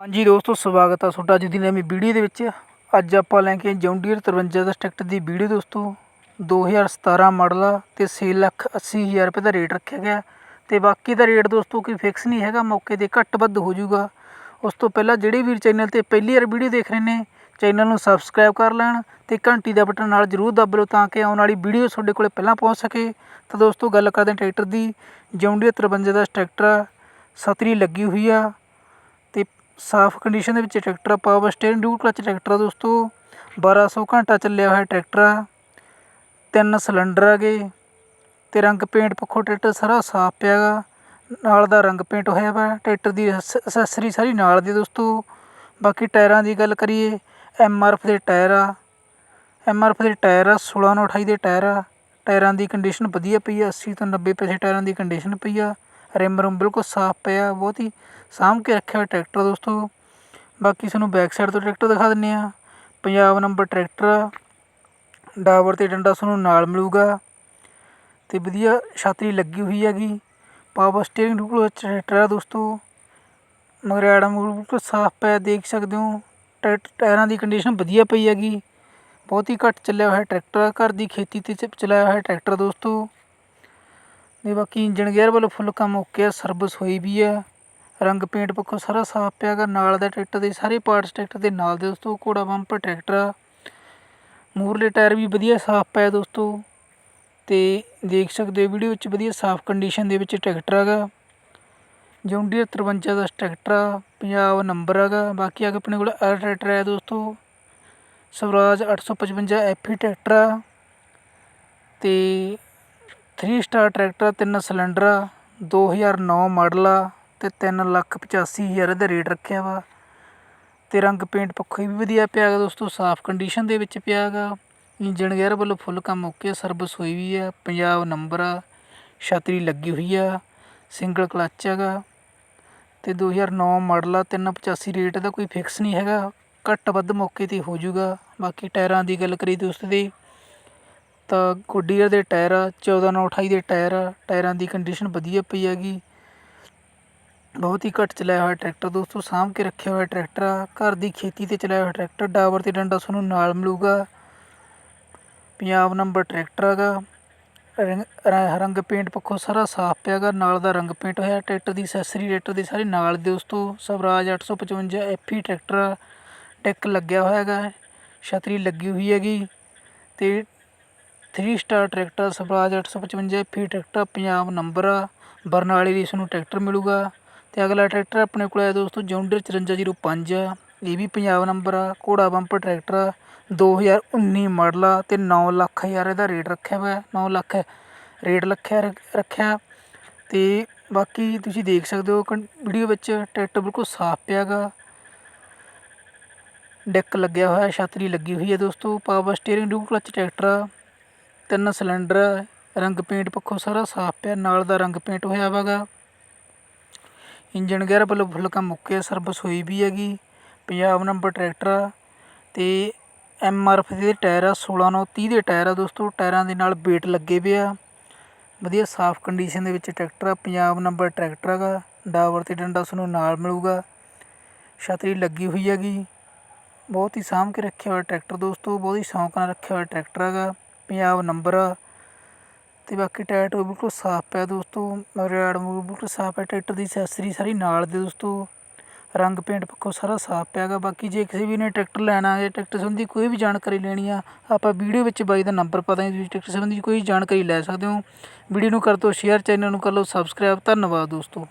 ਹਾਂਜੀ ਦੋਸਤੋ, ਸਵਾਗਤ ਆ ਤੁਹਾਡਾ ਅੱਜ ਦੀ ਨਵੀਂ ਵੀਡੀਓ ਦੇ ਵਿੱਚ। ਅੱਜ ਆਪਾਂ ਲੈ ਕੇ ਆਏ ਜੌਂਡੀਅਰ 53 ਦਾ ਟਰੈਕਟਰ ਦੀ ਵੀਡੀਓ ਦੋਸਤੋ। 2017 ਮਾਡਲ ਆ ਤੇ 6 ਲੱਖ 80 ਹਜ਼ਾਰ ਰੁਪਏ ਦਾ ਰੇਟ ਰੱਖਿਆ ਗਿਆ। ਤੇ ਬਾਕੀ ਦਾ ਰੇਟ ਦੋਸਤੋ ਕੋਈ ਫਿਕਸ ਨਹੀਂ ਹੈਗਾ, ਮੌਕੇ ਤੇ ਘੱਟ ਵੱਧ ਹੋ ਜਾਊਗਾ। ਉਸ ਤੋਂ ਪਹਿਲਾਂ ਜਿਹੜੇ ਵੀਰ ਚੈਨਲ ਤੇ ਪਹਿਲੀ ਵਾਰ ਵੀਡੀਓ ਦੇਖ ਰਹੇ ਨੇ ਚੈਨਲ ਨੂੰ ਸਬਸਕ੍ਰਾਈਬ ਕਰ ਲੈਣ ਤੇ ਘੰਟੀ ਦਾ ਬਟਨ ਨਾਲ ਜਰੂਰ ਦੱਬ ਲਓ ਤਾਂ ਕਿ ਆਉਣ ਵਾਲੀ ਵੀਡੀਓ ਤੁਹਾਡੇ ਕੋਲੇ ਪਹਿਲਾਂ ਪਹੁੰਚ ਸਕੇ। ਤਾਂ ਦੋਸਤੋ, ਗੱਲ ਕਰਦੇ ਹਾਂ ਟਰੈਕਟਰ ਦੀ। ਜੌਂਡੀਅਰ 53 ਦਾ ਟਰੈਕਟਰ ਆ ਸਤਰੀ ਲੱਗੀ ਹੋਈ ਆ। ਸਾਫ਼ ਕੰਡੀਸ਼ਨ ਦੇ ਵਿੱਚ ਟਰੈਕਟਰ ਆ power steering dual clutch tractor ਆ ਦੋਸਤੋ। 1200 ਘੰਟਾ ਚੱਲਿਆ ਹੋਇਆ ਟਰੈਕਟਰ ਆ। ਤਿੰਨ ਸਿਲੰਡਰ ਆ ਗਏ ਤੇ ਰੰਗ ਪੇਂਟ ਪੱਖੋਂ ਟਰੈਕਟਰ ਸਾਰਾ ਸਾਫ਼ ਪਿਆ ਗਾ ਨਾਲ ਦਾ ਰੰਗ ਪੇਂਟ ਹੋਇਆ ਵਾ। ਟਰੈਕਟਰ ਦੀ ਅਸੈਸਰੀ ਸਾਰੀ ਨਾਲ ਦੀ ਦੋਸਤੋ। ਬਾਕੀ ਟਾਇਰਾਂ ਦੀ ਗੱਲ ਕਰੀਏ ਐਮ ਆਰ ਐਫ ਦੇ ਟਾਇਰ ਆ। ਐਮ ਆਰ ਐਫ ਦੇ ਟਾਇਰ ਆ 16 ਨੂੰ 28 ਦੇ ਟਾਇਰ ਆ। ਟਾਇਰਾਂ ਦੀ ਕੰਡੀਸ਼ਨ ਵਧੀਆ ਪਈ ਆ। 80 ਤੋਂ 90 ਪੈਸੇ ਟਾਇਰਾਂ ਦੀ ਕੰਡੀਸ਼ਨ ਪਈ ਆ। ਰਿਮ ਰੁਮ ਬਿਲਕੁਲ ਸਾਫ਼ ਪਿਆ, ਬਹੁਤ ਹੀ ਸਾਂਭ ਕੇ ਰੱਖਿਆ ਹੋਇਆ ਟਰੈਕਟਰ ਦੋਸਤੋ। ਬਾਕੀ ਤੁਹਾਨੂੰ ਬੈਕ ਸਾਈਡ ਤੋਂ ਟਰੈਕਟਰ ਦਿਖਾ ਦਿੰਦੇ ਹਾਂ। ਪੰਜਾਬ ਨੰਬਰ ਟਰੈਕਟਰ ਆ। ਡਾਵਰ ਤੇ ਡੰਡਾ ਤੁਹਾਨੂੰ ਨਾਲ ਮਿਲੂਗਾ। ਤੇ ਵਧੀਆ ਛਾਤਰੀ ਲੱਗੀ ਹੋਈ ਹੈਗੀ। ਪਾਵਰ ਸਟੀਅਰਿੰਗ ਬਿਲਕੁਲ ਟਰੈਕਟਰ ਆ ਦੋਸਤੋ। ਮਗਰ ਐਡਮ ਬਿਲਕੁਲ ਸਾਫ਼ ਪਿਆ, ਦੇਖ ਸਕਦੇ ਹੋ। ਟਰੈਕਟ ਟਾਇਰਾਂ ਦੀ ਕੰਡੀਸ਼ਨ ਵਧੀਆ ਪਈ ਹੈਗੀ। ਬਹੁਤ ਹੀ ਘੱਟ ਚੱਲਿਆ ਹੋਇਆ ਟਰੈਕਟਰ ਘਰ ਦੀ ਖੇਤੀ ਤੇ ਚ- ਚਲਾਇਆ ਹੋਇਆ ਟਰੈਕਟਰ ਦੋਸਤੋ। ਤੇ ਬਾਕੀ ਇੰਜਨ ਗੇਅਰ ਵੱਲੋਂ ਫੁੱਲ ਕੰਮ ਓਕੇ ਆ ਸਰਵਿਸ ਹੋਈ ਵੀ ਆ। ਰੰਗ ਪੇਂਟ ਪੱਖੋਂ ਸਾਰਾ ਸਾਫ਼ ਪਿਆ ਗਾ ਨਾਲ ਦਾ ਟਰੈਕਟਰ ਦੇ ਸਾਰੇ ਪਾਰਟਸ ਟਰੈਕਟਰ ਦੇ ਨਾਲ ਦੇ ਦੋਸਤੋ, ਘੋੜਾ ਬੰਪਰ ਟਰੈਕਟਰ ਆ। ਮੂਰਲੇ ਟਾਇਰ ਵੀ ਵਧੀਆ ਸਾਫ਼ ਪਿਆ ਦੋਸਤੋ। ਤੇ ਦੇਖ ਸਕਦੇ ਹੋ ਵੀਡੀਓ ਵਿੱਚ ਵਧੀਆ ਸਾਫ਼ ਕੰਡੀਸ਼ਨ ਦੇ ਵਿੱਚ ਟਰੈਕਟਰ ਹੈਗਾ। ਜੌਂਡੀਅਰ 53 ਦਾ ਟਰੈਕਟਰ ਆ, ਪੰਜਾਬ ਨੰਬਰ ਹੈਗਾ। ਬਾਕੀ ਆ ਕੇ ਆਪਣੇ ਕੋਲ ਆਰ ਟਰੈਕਟਰ ਹੈ ਦੋਸਤੋ। ਸਵਰਾਜ 855 ਐਫੀ ਟਰੈਕਟਰ ਆ। ਤੇ 3 ਸਟਾਰ ਟਰੈਕਟਰ ਆ, ਤਿੰਨ ਸਿਲੰਡਰ ਆ 2009 ਮਾਡਲ ਆ ਅਤੇ ਤਿੰਨ ਲੱਖ 85 ਹਜ਼ਾਰ ਦਾ ਰੇਟ ਰੱਖਿਆ ਵਾ। ਅਤੇ ਰੰਗ ਪੇਂਟ ਪੱਖੋਂ ਵੀ ਵਧੀਆ ਪਿਆ ਗਾ ਦੋਸਤੋ ਸਾਫ਼ ਕੰਡੀਸ਼ਨ ਦੇ ਵਿੱਚ ਪਿਆ ਗਾ। ਇੰਜਣ ਗੇਅਰ ਵੱਲੋਂ ਫੁੱਲ ਕੰਮ ਓਕੇ ਸਰਵਿਸ ਹੋਈ ਵੀ ਆ ਪੰਜਾਬ ਨੰਬਰ ਆ ਛਤਰੀ ਲੱਗੀ ਹੋਈ ਆ ਸਿੰਗਲ ਕਲੱਚ ਹੈਗਾ ਅਤੇ ਦੋ ਹਜ਼ਾਰ ਨੌ ਮਾਡਲ ਆ 385 ਰੇਟ ਦਾ ਕੋਈ ਫਿਕਸ ਨਹੀਂ ਹੈਗਾ। ਘੱਟ ਵੱਧ ਮੌਕੇ ਤੇ ਹੋ ਜਾਊਗਾ ਬਾਕੀ ਟਾਇਰਾਂ ਦੀ ਗੱਲ ਕਰੀ ਦੋਸਤ ਦੀ ਤਾਂ ਗੋਡੀਅਰ ਦੇ ਟਾਇਰ ਆ 14 ਨਾਲ 28 ਦੇ ਟਾਇਰ ਆ, ਟਾਇਰਾਂ ਦੀ ਕੰਡੀਸ਼ਨ ਵਧੀਆ ਪਈ ਹੈਗੀ। ਬਹੁਤ ਹੀ ਘੱਟ ਚਲਾਇਆ ਹੋਇਆ ਟਰੈਕਟਰ ਦੋਸਤੋ, ਸਾਂਭ ਕੇ ਰੱਖਿਆ ਹੋਇਆ ਟਰੈਕਟਰ ਆ। ਘਰ ਦੀ ਖੇਤੀ ਤੇ ਚਲਾਇਆ ਹੋਇਆ ਟਰੈਕਟਰ ਡਾਵਰ ਤੇ ਡੰਡਾ ਤੁਹਾਨੂੰ ਨਾਲ ਮਿਲੂਗਾ। ਪੰਜਾਬ ਨੰਬਰ ਟਰੈਕਟਰ ਹੈਗਾ। ਰੰਗ ਰੰਗ ਪੇਂਟ ਪੱਖੋਂ ਸਾਰਾ ਸਾਫ਼ ਪਿਆ ਗਾ ਨਾਲ ਦਾ ਰੰਗ ਪੇਂਟ ਹੋਇਆ, ਟਰੈਕਟਰ ਦੀ ਅਸੈਸਰੀ ਟਰੈਕਟਰ ਦੀ ਸਾਰੀ ਨਾਲ ਦੀ ਦੋਸਤੋ। ਸਵਰਾਜ 855 ਐਫੀ ਟਰੈਕਟਰ ਆ। ਟੈਕ ਲੱਗਿਆ ਹੋਇਆ ਹੈਗਾ। ਛਤਰੀ ਲੱਗੀ ਹੋਈ ਹੈਗੀ। ਤੇ three star tractor Swaraj 855 FE tractor Punjab number ਆ। ਬਰਨਾਲੇ ਦੀ ਇਸ ਨੂੰ ਟਰੈਕਟਰ ਮਿਲੂਗਾ। ਅਤੇ ਅਗਲਾ ਟਰੈਕਟਰ ਆਪਣੇ ਕੋਲ ਆਇਆ ਦੋਸਤੋ ਜੌਂਡਰ 5405 ਆ। ਇਹ ਵੀ ਪੰਜਾਬ ਨੰਬਰ ਆ। ਘੋੜਾ ਬੰਪਰ ਟਰੈਕਟਰ ਆ। 2019 ਮਾਡਲ ਆ ਅਤੇ ਨੌ ਲੱਖ ਹਜ਼ਾਰ ਇਹਦਾ ਰੇਟ ਰੱਖਿਆ ਹੋਇਆ ਨੌ ਲੱਖ ਰੇਟ ਰੱਖਿਆ ਰੱਖਿਆ। ਅਤੇ ਬਾਕੀ ਤੁਸੀਂ ਦੇਖ ਸਕਦੇ ਹੋ ਵੀਡੀਓ ਵਿੱਚ ਟਰੈਕਟਰ ਬਿਲਕੁਲ ਸਾਫ਼ ਪਿਆ ਗਾ ਡੈਕ ਲੱਗਿਆ ਹੋਇਆ, ਛਤਰੀ ਲੱਗੀ ਹੋਈ ਹੈ ਦੋਸਤੋ। Power steering dual clutch tractor ਆ। ਤਿੰਨ ਸਿਲੰਡਰ, ਰੰਗ ਪੇਂਟ ਪੱਖੋਂ ਸਾਰਾ ਸਾਫ਼ ਪਿਆ, ਨਾਲ ਦਾ ਰੰਗ ਪੇਂਟ ਹੋਇਆ ਵਾਗਾ। ਇੰਜਨ ਗੇਅਰ ਵੱਲੋਂ ਫੁੱਲ ਕੰਮ ਮੁੱਕਿਆ ਸਰਵਿਸ ਹੋਈ ਵੀ ਹੈਗੀ। ਪੰਜਾਬ ਨੰਬਰ ਟਰੈਕਟਰ ਆ ਤੇ ਐਮ ਆਰ ਐਫ ਦੇ ਟਾਇਰ ਆ 16 ਨੂੰ 30 ਦੇ ਟਾਇਰ ਆ ਦੋਸਤੋ, ਟਾਇਰਾਂ ਦੇ ਨਾਲ ਵੇਟ ਲੱਗੇ ਪਏ ਆ। ਵਧੀਆ ਸਾਫ਼ ਕੰਡੀਸ਼ਨ ਦੇ ਵਿੱਚ ਟਰੈਕਟਰ ਆ, ਪੰਜਾਬ ਨੰਬਰ ਟਰੈਕਟਰ ਹੈਗਾ। ਡਾਵਰ ਤੇ ਡੰਡਾ ਉਸ ਨਾਲ ਮਿਲੂਗਾ। ਛਤਰੀ ਲੱਗੀ ਹੋਈ ਹੈਗੀ, ਬਹੁਤ ਹੀ ਸਾਂਭ ਕੇ ਰੱਖਿਆ ਹੋਇਆ ਟਰੈਕਟਰ ਦੋਸਤੋ, ਬਹੁਤ ਹੀ ਸ਼ੌਂਕ ਨਾਲ ਰੱਖਿਆ ਹੋਇਆ ਟਰੈਕਟਰ ਹੈਗਾ। ਪੰਜਾਬ ਨੰਬਰ ਆ। ਅਤੇ ਬਾਕੀ ਟਾਇਰ ਟੂਰ ਬਿਲਕੁਲ ਸਾਫ਼ ਪਿਆ ਦੋਸਤੋ। ਰੈਡ ਮੂਵ ਬਿਲਕੁਲ ਸਾਫ਼ ਹੈ ਟਰੈਕਟਰ ਦੀ ਅਸੈਸਰੀ ਸਾਰੀ ਨਾਲ ਦੇ ਦੋਸਤੋ। ਰੰਗ ਪੇਂਟ ਪੱਖੋਂ ਸਾਰਾ ਸਾਫ਼ ਪਿਆ ਗਾ ਬਾਕੀ ਜੇ ਕਿਸੇ ਵੀ ਨੇ ਟਰੈਕਟਰ ਲੈਣਾ ਹੈ ਟਰੈਕਟਰ ਸੰਬੰਧੀ ਕੋਈ ਵੀ ਜਾਣਕਾਰੀ ਲੈਣੀ ਆ, ਆਪਾਂ ਵੀਡੀਓ ਵਿੱਚ ਬਾਈ ਦਾ ਨੰਬਰ ਪਤਾ ਨਹੀਂ ਤੁਸੀਂ ਟਰੈਕਟਰ ਸੰਬੰਧੀ ਕੋਈ ਜਾਣਕਾਰੀ ਲੈ ਸਕਦੇ ਹੋ। ਵੀਡੀਓ ਨੂੰ ਕਰ ਦਿਓ ਸ਼ੇਅਰ ਚੈਨਲ ਨੂੰ ਕਰ ਲਓ ਸਬਸਕ੍ਰਾਈਬ ਧੰਨਵਾਦ ਦੋਸਤੋ।